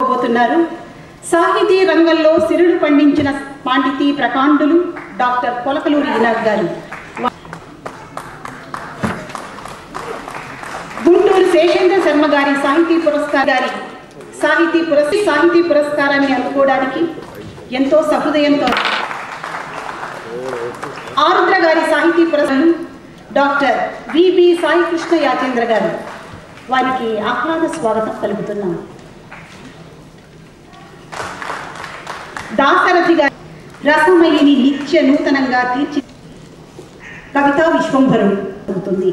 పోతున్నారు. సాహితీ రంగంలో సిరులు పండించిన పాండితీ ప్రకాండులు డాక్టర్ కొలకలూరి ఇనాగ్ గారు. గుంటూరు శేషేంద్ర శర్మ గారి సాహితీ పురస్కార గారి సాహితీ పురస్ సాహితీ పురస్కారాన్ని అందుకోవడానికి ఎంతో సహృదయంతో ఆరుద్ర గారి సాహితీ పురస్కారం doctor V B Sai Krishna Yachendra garu. వారికి ఆహ్లాద స్వాగతం కలుగుతున్నాను దాసరథిగా గారి రసమయిని నిత్య నూతనంగా తీర్చి కవితా విశ్వంభరం అవుతుంది.